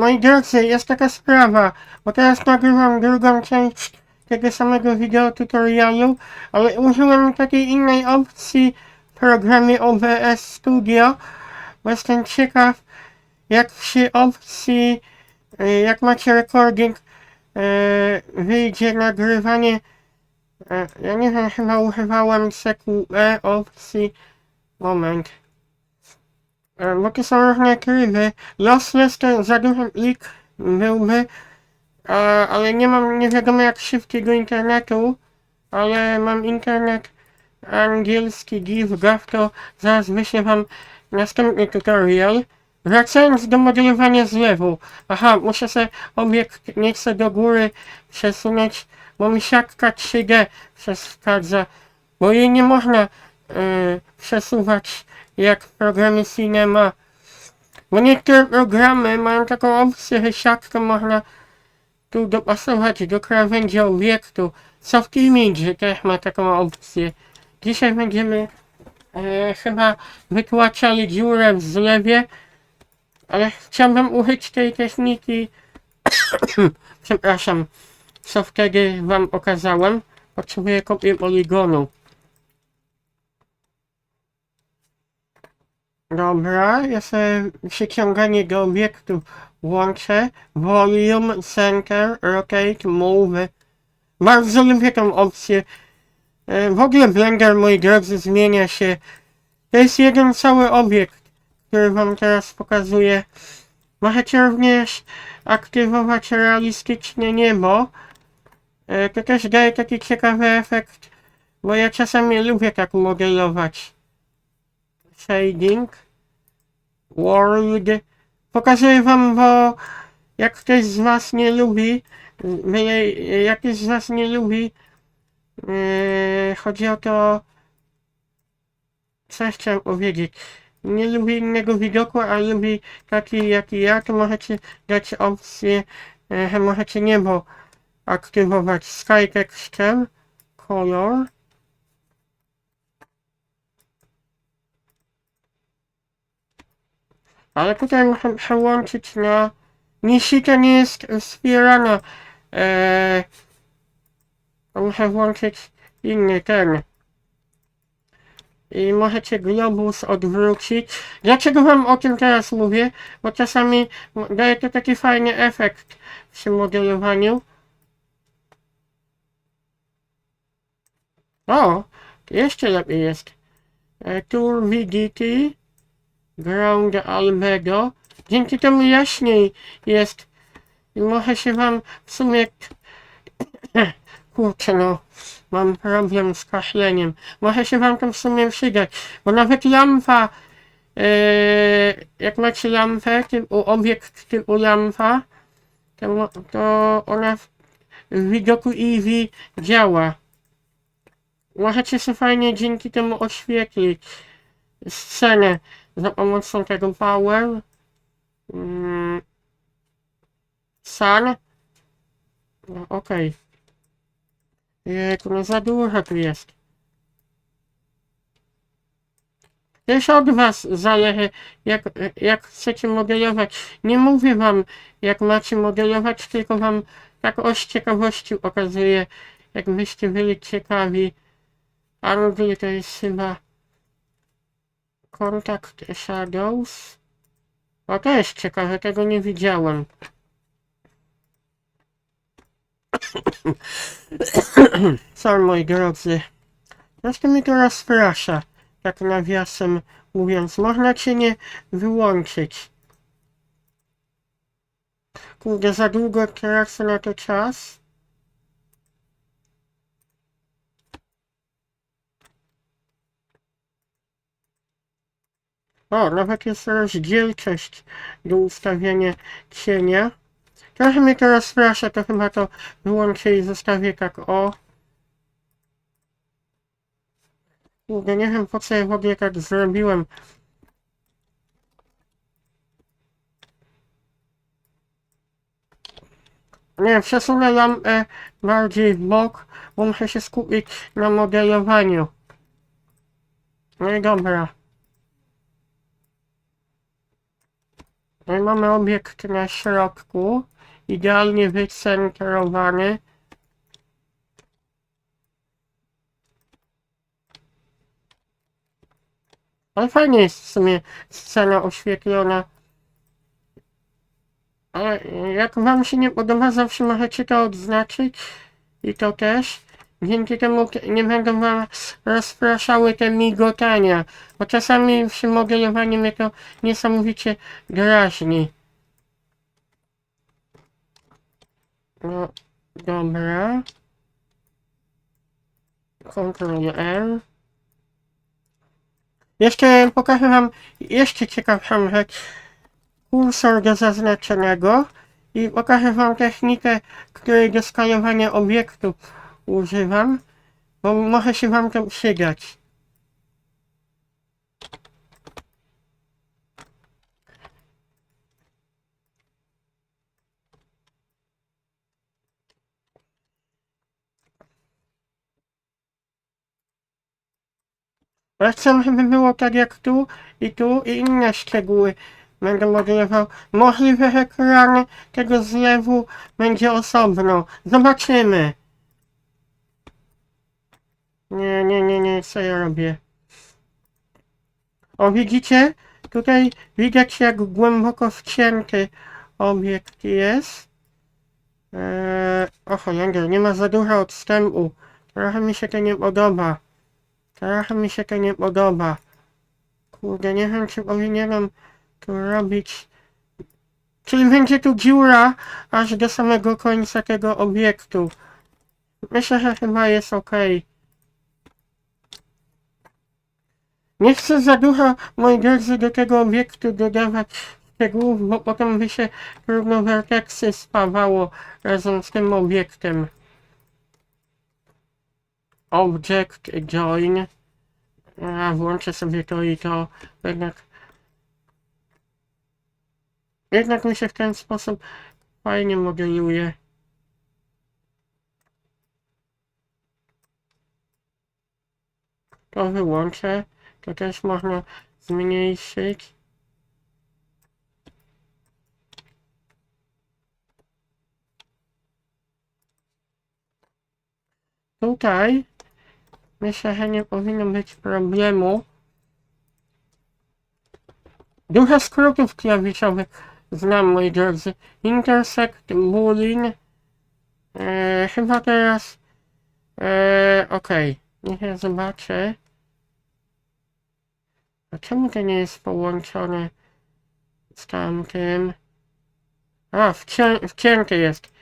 moi drodzy, jest taka sprawa, bo teraz nagrywam drugą część tego samego wideo tutorialu, ale użyłem takiej innej opcji w programie OBS Studio, bo jestem ciekaw, jak przy opcji, e, jak macie recording, e, wyjdzie nagrywanie, e, ja nie wiem, chyba używałem CQE opcji, moment, bo tu są różne tryby. Lossless to za duży plik byłby, a, ale nie mam nie wiadomo jak szybkiego internetu, ale mam internet angielski GIF, to zaraz wyślę wam następny tutorial. Wracając do modelowania zlewu. Aha, muszę sobie obiekt nie chcę do góry przesunąć, bo mi siatka 3D przeszkadza, bo jej nie można y, przesuwać jak w programie Cinema. Bo niektóre programy mają taką opcję, że siatkę można tu dopasować do krawędzi obiektu. Soft Image też ma taką opcję. Dzisiaj będziemy e, chyba wytłaczali dziurę w zlewie, ale chciałbym użyć tej techniki, przepraszam, co wtedy wam pokazałem. Potrzebuję kopię poligonu. Dobra, sobie przyciąganie do obiektu włączę. Volume, Center, Rotate, Move. Bardzo lubię tą opcję. E, W ogóle Blender, moi drodzy, zmienia się. To jest jeden cały obiekt, który wam teraz pokazuję. Możecie również aktywować realistyczne niebo. E, To też daje taki ciekawy efekt, bo ja czasami lubię tak modelować shading, world. Pokazuję wam, bo jak ktoś z was nie lubi, jak ktoś z was nie lubi, yy, chodzi o to, co chciałem powiedzieć. Nie lubi innego widoku, a lubi taki jak ja, to możecie dać opcję, yy, że możecie niebo aktywować Sky Texture, Color, Ale tutaj muszę przełączyć na... Jeśli nie jest wspierana, eee, muszę włączyć inny ten. I możecie globus odwrócić. Dlaczego wam o tym teraz mówię? Bo czasami daje to taki fajny efekt przy modelowaniu. O, jeszcze lepiej jest. E, Tour VDT. Ground Albedo. Dzięki temu jaśniej jest. I może się wam w sumie... Kurczę no, mam problem z kaszleniem. Może się wam to w sumie przydać, bo nawet lampa, e, jak macie lampę, typu obiekt typu lampa, to, to ona w, w widoku Eevee działa. Możecie sobie fajnie dzięki temu oświetlić scenę za pomocą tego power mm, sun no, okej. Jejku, no za dużo tu jest. Też od was zależy jak, jak chcecie modelować. Nie mówię wam jak macie modelować tylko wam tak o z ciekawości okazuję jakbyście byli ciekawi. Angle to jest chyba Contact Shadows. O, to jest ciekawe, tego nie widziałem. Sorry, moi drodzy. Zresztą mi to rozprasza, tak nawiasem mówiąc. Można cię nie wyłączyć. Kurde, za długo tracę na to czas. O, nawet jest rozdzielczość do ustawiania cienia. Trochę mnie to rozprasza, to chyba to wyłączę i zostawię tak o. Kurde, nie wiem po co ja w ogóle tak zrobiłem. Nie, przesunę lampę bardziej w bok, bo muszę się skupić na modelowaniu. No i dobra. No mamy obiekt na środku, idealnie wycentrowany. Ale fajnie jest w sumie scena oświetlona. Ale jak wam się nie podoba, zawsze możecie to odznaczyć. I to też. Dzięki temu te- nie będą wam rozpraszały te migotania. Bo czasami przy modelowaniu mnie to niesamowicie drażni. No, dobra. Ctrl L. Jeszcze pokażę wam jeszcze ciekawszą rzecz. Kursor do zaznaczonego i pokażę wam technikę, której do skalowania obiektu używam, bo może się wam to przydać. Ja chcę, żeby było tak jak tu i tu i inne szczegóły będę modelował. Możliwe, że ekran tego zlewu będzie osobno. Zobaczymy. Nie, nie, nie, nie, co ja robię? O, widzicie? Tutaj widać jak głęboko wcięty obiekt jest. Eee, o Holender, nie ma za dużo odstępu. Trochę mi się to nie podoba. Trochę mi się to nie podoba. Kurde, nie wiem czy powinienem tu robić. Czyli będzie tu dziura aż do samego końca tego obiektu. Myślę, że chyba jest ok. Nie chcę za dużo, moi drodzy, do tego obiektu dodawać szczegółów, bo potem by się vertexy spawało razem z tym obiektem. Object join. A, włączę sobie to i to. Jednak jednak mi się w ten sposób fajnie modeluje. To wyłączę. To też można zmniejszyć. Tutaj myślę, że nie powinno być problemu. Dużo skrótów klawiszowych znam, moi drodzy. Intersect, boolean. Eee, chyba teraz... Eee, okej. Niech ja zobaczę. A czemu to nie jest połączone z tamtym? A, wcię wcięty jest.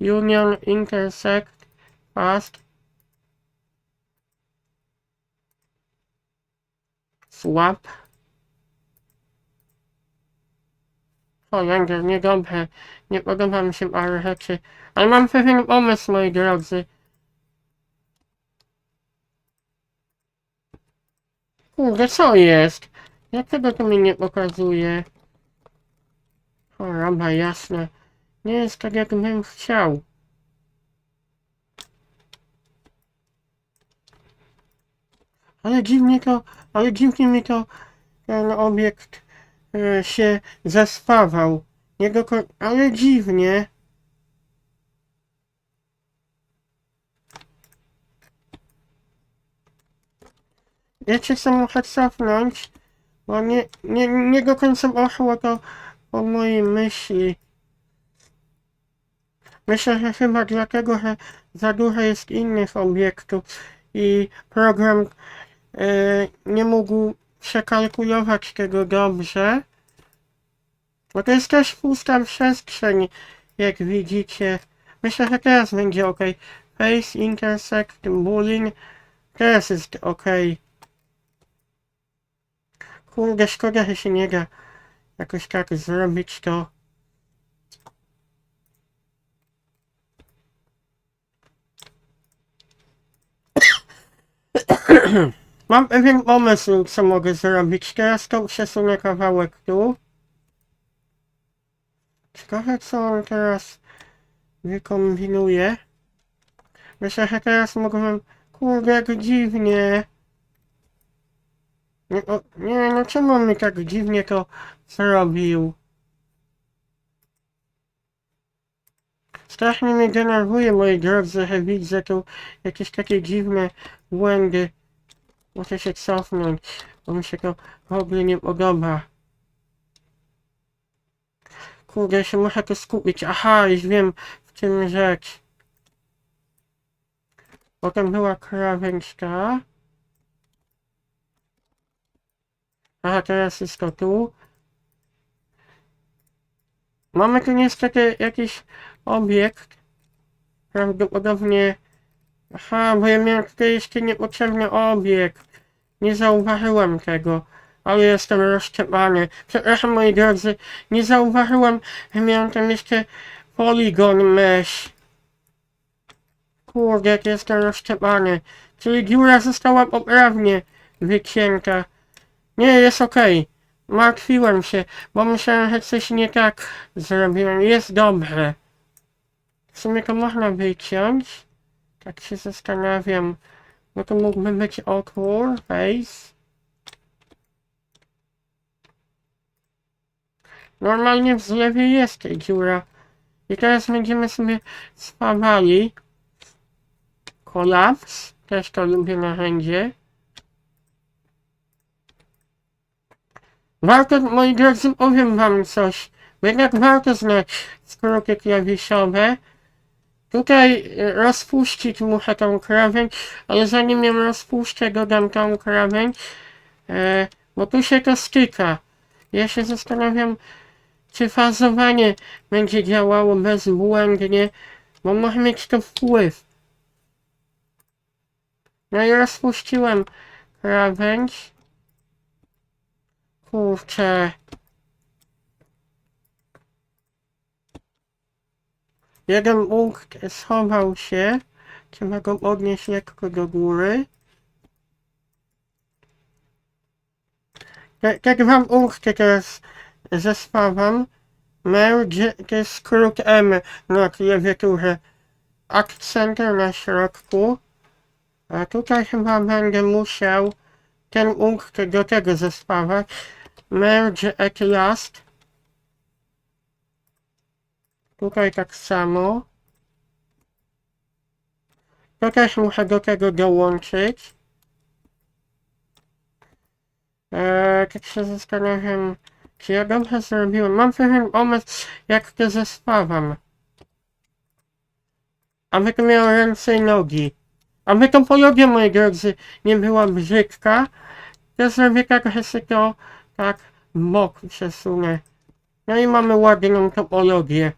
Union, intersect, fast. Swap. Holender, niedobrze. Nie podoba mi się parę rzeczy. Ale mam pewien pomysł, moi drodzy. Kurde, co jest? Dlaczego to mi nie pokazuje? Choroba jasna. Nie jest tak, jakbym chciał. Ale dziwnie to, ale dziwnie mi to ten obiekt e, się zaspawał. Nie do ale dziwnie. Cię sam muszę cofnąć, bo nie, nie, nie do końca poszło to po mojej myśli. Myślę, że chyba dlatego, że za dużo jest innych obiektów i program e, nie mógł przekalkulować tego dobrze. Bo to jest też pusta przestrzeń, jak widzicie. Myślę, że teraz będzie ok. Face, intersect, boolean. Teraz jest ok. Kurde, szkoda, że się nie da jakoś tak zrobić to. Mam pewien pomysł, co mogę zrobić. Teraz to przesunę kawałek tu. Ciekawe, co on teraz wykombinuje. Myślę, że teraz mógłbym... Kurde, jak dziwnie. No, no, nie, no czemu mi tak dziwnie to zrobił? Strasznie mnie denerwuje, moi drodzy, że widzę tu jakieś takie dziwne błędy. Muszę się cofnąć, bo mi się to w ogóle nie podoba. Kurde, się muszę tu skupić. Aha, już wiem, w czym rzecz. Potem była krawędź. Aha, teraz jest to tu. Mamy tu niestety jakiś obiekt. Prawdopodobnie... Aha, bo ja miałem tutaj jeszcze niepotrzebny obiekt. Nie zauważyłem tego. Ale jestem rozczepany. Przepraszam moi drodzy, nie zauważyłem, że miałem tam jeszcze polygon mesh. Kurde, jak jestem rozczepany. Czyli dziura została poprawnie wycięta. Nie, jest okej. Martwiłem się, bo myślałem, że coś nie tak zrobiłem. Jest dobrze. W sumie to można wyciąć. Tak się zastanawiam. No to mógłby być otwór, face. Normalnie w zlewie jest dziura. I teraz będziemy sobie spawali. Kolaps. Też to lubię narzędzie. Warto, moi drodzy, powiem wam coś. Jednak warto znać skróty klawiszowe. Tutaj e, rozpuścić muszę tą krawędź, ale zanim ją rozpuszczę, dodam tą krawędź. E, bo tu się to styka. Ja się zastanawiam, czy fazowanie będzie działało bezbłędnie, bo może mieć to wpływ. No i rozpuściłem krawędź. Kurczę. Jeden punkt schował się. Trzeba go podnieść lekko do góry. Te, te dwa punkty teraz zespawam. Merge to jest skrót M na klawiaturze. Akcenter na środku. A tutaj chyba będę musiał ten punkt do tego zespawać. Merge at last. Tutaj tak samo. To też muszę do tego dołączyć. Eee, tak się zastanawiam, czy ja dobrze zrobiłem. Mam pewien pomysł, jak to zespawam. Aby to miało ręce i nogi. Aby to pologia, moi drodzy, nie była brzydka, to zrobię tak, że to tak w bok przesunę. No i mamy ładną topologię.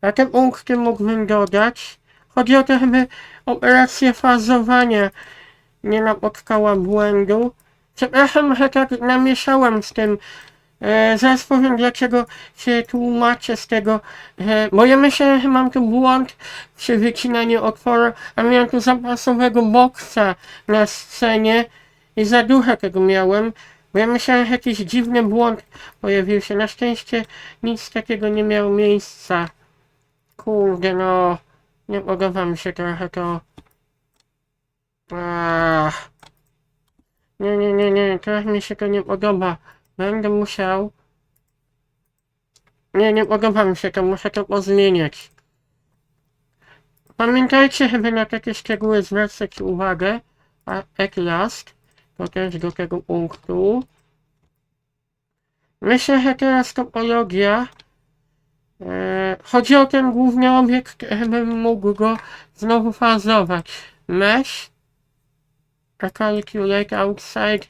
A te punkty mógłbym dodać. Chodzi o to, żeby operacja fazowania nie napotkała błędu. Przepraszam, że tak namieszałem z tym. E, zaraz powiem, dlaczego się tłumaczę z tego, że, bo ja myślę, że mam tu błąd przy wycinaniu otworu, a miałem tu zapasowego boksa na scenie i za dużo tego miałem, bo ja myślałem, że jakiś dziwny błąd pojawił się. Na szczęście nic takiego nie miało miejsca. Kurde no, nie podoba mi się trochę to. Ach. Nie, nie, nie, nie, teraz mi się to nie podoba. Będę musiał... Nie, nie podoba mi się to, muszę to pozmieniać. Pamiętajcie, żeby na takie szczegóły zwracać uwagę. A at last, to do tego punktu. Myślę, że teraz topologia E, chodzi o ten główny obiekt, żebym mógł go znowu fazować. Mesh, calculate outside.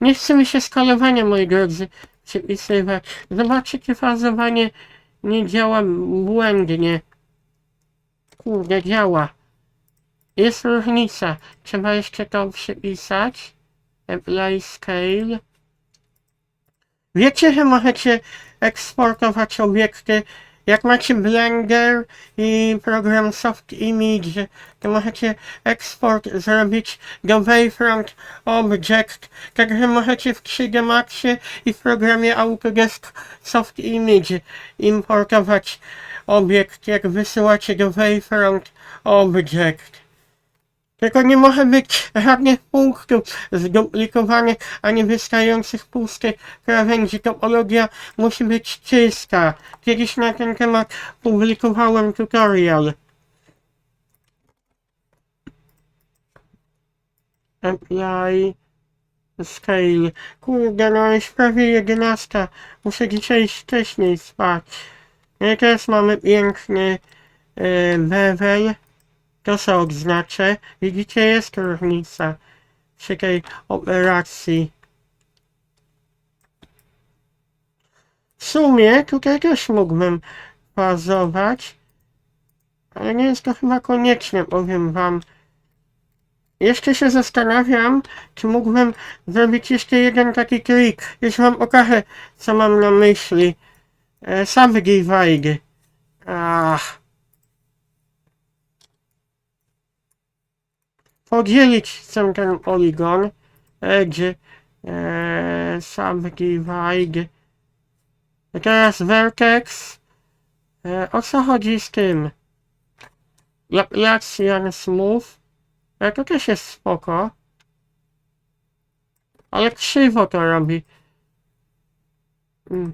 Nie chce mi się skalowania, moi drodzy, przypisywać. Zobaczcie, fazowanie nie działa błędnie. Kurde, działa. Jest różnica. Trzeba jeszcze to przypisać. Apply scale. Wiecie, że możecie eksportować obiekty. Jak macie Blender i program Soft Image, to możecie eksport zrobić do Wavefront Object. Także możecie w 3D Maxie i w programie Autodesk Soft Image importować obiekt, jak wysyłacie do Wavefront Object. Tylko nie może być żadnych punktów zduplikowanych, ani wystających pustych krawędzi. Topologia musi być czysta. Kiedyś na ten temat publikowałem tutorial. Apply scale. Kurde, no jest prawie 11. Muszę dzisiaj wcześniej spać. I teraz mamy piękny e, level. To co odznaczę. Widzicie, jest różnica przy tej operacji. W sumie tutaj też mógłbym bazować, ale nie jest to chyba konieczne, powiem wam. Jeszcze się zastanawiam, czy mógłbym zrobić jeszcze jeden taki trik. Już wam pokażę, co mam na myśli. E, Subdivide. Ach. Podzielić chcę ten poligon. Edge. E, subdivide. I teraz vertex. E, o co chodzi z tym? Laplacian smooth. Ale to też jest spoko. Ale krzywo to robi. Mm.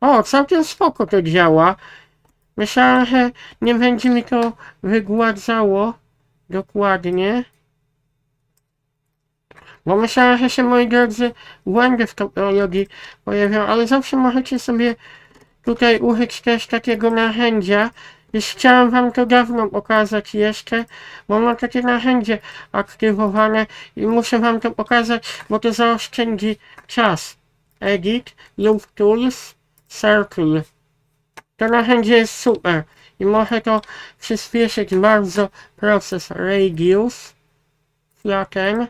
O, całkiem spoko to działa. Myślałem, że nie będzie mi to wygładzało dokładnie. Bo myślałem, że się, moi drodzy, błędy w topologii pojawią, ale zawsze możecie sobie tutaj użyć też takiego narzędzia. Już chciałem wam to dawno pokazać jeszcze, bo mam takie narzędzie aktywowane i muszę wam to pokazać, bo to zaoszczędzi czas. Edit lub Tools Circle. To narzędzie jest super i może to przyspieszyć bardzo proces Radius, Flatten,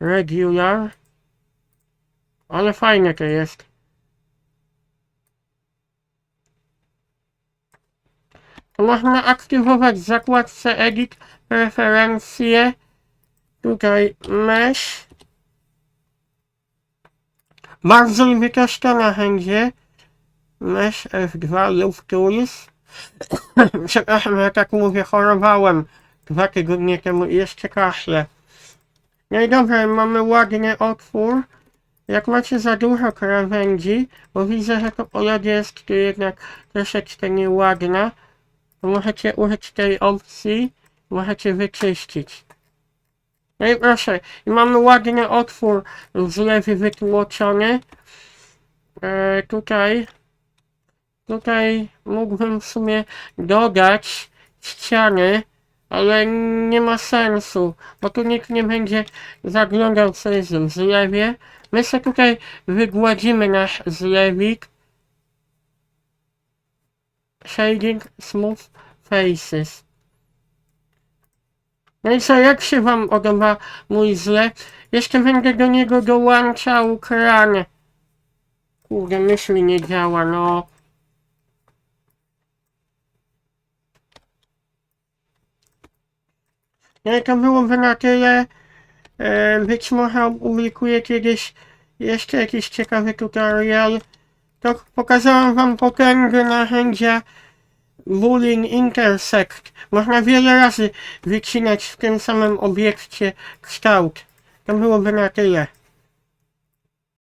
Regular. Ale fajne to jest. To można aktywować w zakładce Edit preferencje. Tutaj Mesh. Bardzo lubię też to narzędzie. Mesh F2 lub Tools. Przepraszam, ja tak mówię, chorowałem dwa tygodnie temu i jeszcze kaszle. No i dobra, mamy ładny otwór. Jak macie za dużo krawędzi, bo widzę, że topologia jest tu jednak troszeczkę nieładna, to możecie użyć tej opcji, możecie wyczyścić. No i proszę, i mamy ładny otwór z lewy wytłoczony. E, tutaj, tutaj mógłbym w sumie dodać ściany, ale nie ma sensu, bo tu nikt nie będzie zaglądał co jest w zlewie. My sobie tutaj wygładzimy nasz zlewik. Shading Smooth Faces. No i co, jak się wam podoba mój zlew? Jeszcze będę do niego dołączał kran. Kurde, myśl mi nie działa, no. I to byłoby na tyle. E, być może opublikuję kiedyś jeszcze jakiś ciekawy tutorial. To pokazałem wam potęgę narzędzia Boolean Intersect. Można wiele razy wycinać w tym samym obiekcie kształt. To byłoby na tyle.